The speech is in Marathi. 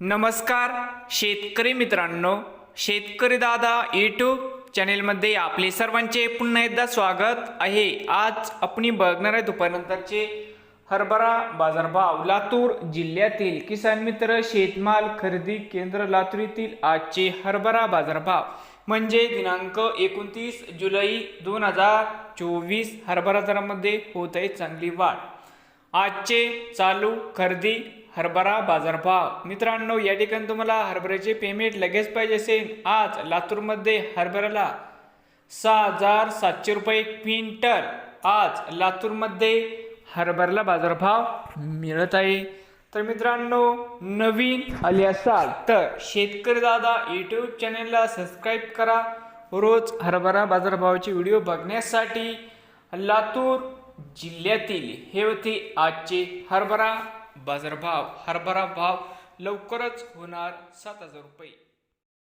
नमस्कार शेतकरी मित्रांनो. शेतकरी दादा यूट्यूब चॅनेलमध्ये आपले सर्वांचे पुन्हा एकदा स्वागत आहे. आज आपण बघणार आहे दुपारनंतरचे हरभरा बाजारभाव. लातूर जिल्ह्यातील किसान मित्र शेतमाल खरेदी केंद्र लातूर येथील आजचे हरभरा बाजारभाव. म्हणजे दिनांक एकोणतीस जुलै दोन हजार चोवीस हरभरा दरामध्ये होत आहे चांगली वाढ. आजचे चालू खरेदी हरभरा बाजारभाव. मित्रांनो या ठिकाणी तुम्हाला हरभऱ्याचे पेमेंट लगेच पाहिजे असेल. आज लातूरमध्ये हरभऱ्याला सहा हजार सातशे रुपये क्विंटल. आज लातूरमध्ये हरभऱ्याला बाजारभाव मिळत आहे. तर मित्रांनो नवीन आले असाल तर शेतकरी दादा यूट्यूब चॅनलला सबस्क्राईब करा. रोज हरभरा बाजारभावाचे व्हिडिओ बघण्यासाठी लातूर जिल्ह्यातील हे होते आजचे हरभरा. बाजारभाव हरभरा भाव लवकरच होणार सात हजार रुपये.